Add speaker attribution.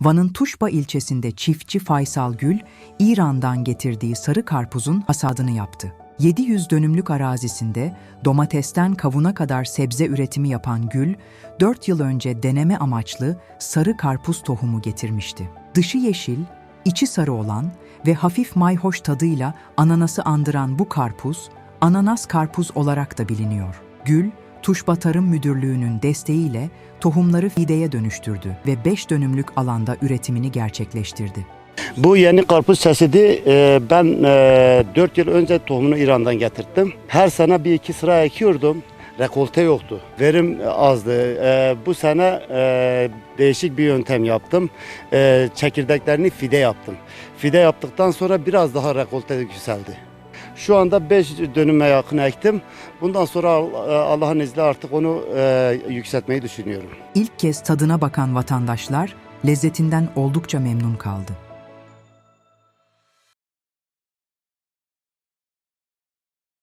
Speaker 1: Van'ın Tuşba ilçesinde çiftçi Faysal Gül, İran'dan getirdiği sarı karpuzun hasadını yaptı. 700 dönümlük arazisinde domatesten kavuna kadar sebze üretimi yapan Gül, 4 yıl önce deneme amaçlı sarı karpuz tohumu getirmişti. Dışı yeşil, içi sarı olan ve hafif mayhoş tadıyla ananası andıran bu karpuz, ananas karpuz olarak da biliniyor. Gül, Tuşba Tarım Müdürlüğü'nün desteğiyle tohumları fideye dönüştürdü ve 5 dönümlük alanda üretimini gerçekleştirdi.
Speaker 2: Bu yeni karpuz çeşidi e, ben 4 yıl önce tohumunu İran'dan getirttim. Her sene bir iki sıra ekiyordum. Rekolte yoktu. Verim azdı. E, bu sene e, değişik bir yöntem yaptım. E, çekirdeklerini fide yaptım. Fide yaptıktan sonra biraz daha rekolte yükseldi. Şu anda 5 dönüme yakın ektim. Bundan sonra Al- Allah'ın izniyle artık onu e, yükseltmeyi düşünüyorum.
Speaker 1: İlk kez tadına bakan vatandaşlar lezzetinden oldukça memnun kaldı.